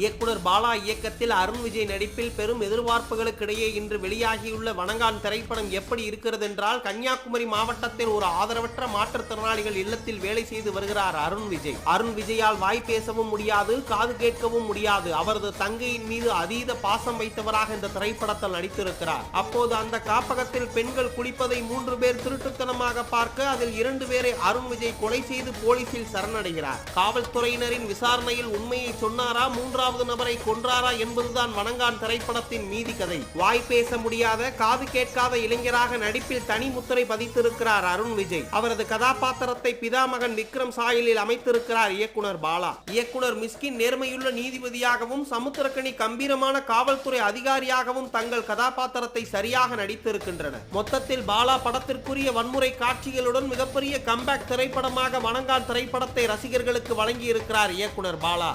இயக்குனர் பாலா இயக்கத்தில் அருண் விஜய் நடிப்பில் பெரும் எதிர்பார்ப்புகளுக்கிடையே இன்று வெளியாகியுள்ள வணங்கான் திரைப்படம் எப்படி இருக்கிறது என்றால் கன்னியாகுமரி மாவட்டத்தில் ஒரு ஆதரவற்ற மாற்றுத்திறனாளிகள் இல்லத்தில் வேலை செய்து வருகிறார் அருண் விஜய். அருண் விஜயால் வாய் பேசவும் முடியாது காது கேட்கவும் முடியாது. அவரது தங்கையின் மீது அதீத பாசம் வைத்தவராக இந்த திரைப்படத்தில் நடித்திருக்கிறார். அப்போது அந்த காப்பகத்தில் பெண்கள் குளிப்பதை மூன்று பேர் திருட்டுத்தனமாக பார்க்க அதில் இரண்டு பேரை அருண் விஜய் கொலை செய்து போலீசில் சரணடைகிறார். காவல்துறையினரின் விசாரணையில் உண்மையை சொன்னாரா மூன்றாம் மூன்றாவது நபரை கொன்றாரா என்பதுதான் வணங்கான் திரைப்படத்தின் மீதி கதை. வாய் பேச முடியாத காது கேட்காத இளைஞராக நடிப்பில் தனி முத்திரை பதித்திருக்கிறார் அருண் விஜய். அவரது கதாபாத்திரத்தை பிதாமகன் விக்ரம் சாயலில் அமைத்திருக்கிறார் இயக்குனர் பாலா. இயக்குனர் மிஸ்கின் நேர்மையுள்ள நீதிபதியாகவும் சமுத்திரக்கணி கம்பீரமான காவல்துறை அதிகாரியாகவும் தங்கள் கதாபாத்திரத்தை சரியாக நடித்திருக்கின்றனர். மொத்தத்தில் பாலா படத்திற்குரிய வன்முறை காட்சிகளுடன் மிகப்பெரிய கம்பேக் திரைப்படமாக வணங்கான் திரைப்படத்தை ரசிகர்களுக்கு வழங்கியிருக்கிறார் இயக்குனர் பாலா.